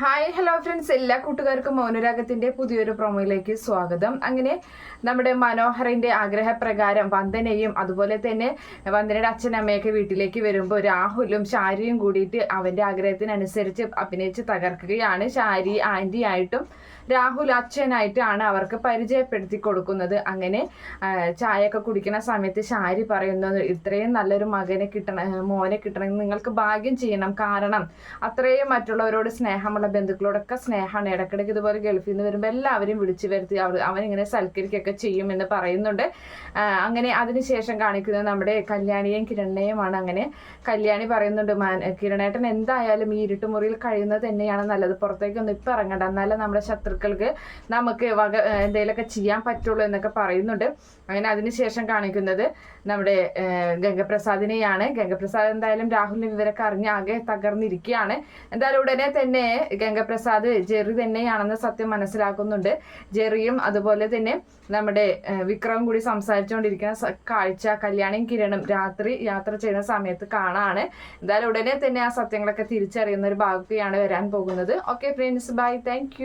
Hi hello friends എല്ലാ കൂട്ടുകാർക്കും മൗനരാഗത്തിന്റെ പുതിയൊരു പ്രൊമോയിലേക്ക് സ്വാഗതം. അങ്ങനെ നമ്മുടെ മനോഹറിന്റെ ആഗ്രഹപ്രകാരം വന്ദനയും അതുപോലെ തന്നെ വന്ദനയുടെ അച്ഛനമ്മയൊക്കെ വീട്ടിലേക്ക് വരുമ്പോൾ രാഹുലും ഷാരിയും കൂടിയിട്ട് അവന്റെ ആഗ്രഹത്തിനനുസരിച്ച് അഭിനയിച്ച് തകർക്കുകയാണ്. ഷാരി ആന്റി ആയിട്ടും രാഹുൽ അച്ഛനായിട്ടാണ് അവർക്ക് പരിചയപ്പെടുത്തി കൊടുക്കുന്നത്. അങ്ങനെ ചായയൊക്കെ കുടിക്കുന്ന സമയത്ത് ഷാരി പറയുന്നത് ഇത്രയും നല്ലൊരു മകനെ കിട്ടണം മോനെ കിട്ടണമെങ്കിൽ നിങ്ങൾക്ക് ഭാഗ്യം ചെയ്യണം. കാരണം അത്രയും മറ്റുള്ളവരോട് സ്നേഹമുള്ള ബന്ധുക്കളോടൊക്കെ സ്നേഹമാണ് ഇടയ്ക്കിടയ്ക്ക് ഇതുപോലെ ഗൾഫിൽ നിന്ന് വരുമ്പോൾ എല്ലാവരും വിളിച്ചു വരുത്തി അവർ അവനിങ്ങനെ സൽക്കരിക്കൊക്കെ ചെയ്യുമെന്ന് പറയുന്നുണ്ട്. അങ്ങനെ അതിനുശേഷം കാണിക്കുന്നത് നമ്മുടെ കല്യാണിയും കിരണ്ണയുമാണ് അങ്ങനെ കല്യാണി പറയുന്നുണ്ട് കിരണേട്ടൻ എന്തായാലും ഈ ഇരുട്ടുമുറിയിൽ കഴിയുന്നത് തന്നെയാണ് നല്ലത്. പുറത്തേക്കൊന്നും ഇപ്പം ഇറങ്ങണ്ട. എന്നാലും നമ്മുടെ ശത്രുക്കൾക്ക് നമുക്ക് വക എന്തെങ്കിലുമൊക്കെ ചെയ്യാൻ പറ്റുള്ളൂ എന്നൊക്കെ പറയുന്നുണ്ട്. അങ്ങനെ അതിനുശേഷം കാണിക്കുന്നത് നമ്മുടെ ഗംഗപ്രസാദിനെയാണ്. ഗംഗപ്രസാദ് എന്തായാലും രാഹുലിന്റെ വിവരമൊക്കെ അറിഞ്ഞ് ആകെ തകർന്നിരിക്കുകയാണ്. എന്തായാലും ഉടനെ തന്നെ ഗംഗപ്രസാദ് ജെറി തന്നെയാണെന്ന് സത്യം മനസ്സിലാക്കുന്നുണ്ട്. ജെറിയും അതുപോലെ തന്നെ നമ്മുടെ വിക്രം കൂടി സംസാരിച്ചുകൊണ്ടിരിക്കുന്ന കാഴ്ച കല്യാണിയും കിരണും രാത്രി യാത്ര ചെയ്യുന്ന സമയത്ത് കാണാണ്. എന്തായാലും ഉടനെ തന്നെ ആ സത്യങ്ങളൊക്കെ തിരിച്ചറിയുന്ന ഒരു ഭാഗത്തെയാണ് വരാൻ പോകുന്നത്. Okay friends bye thank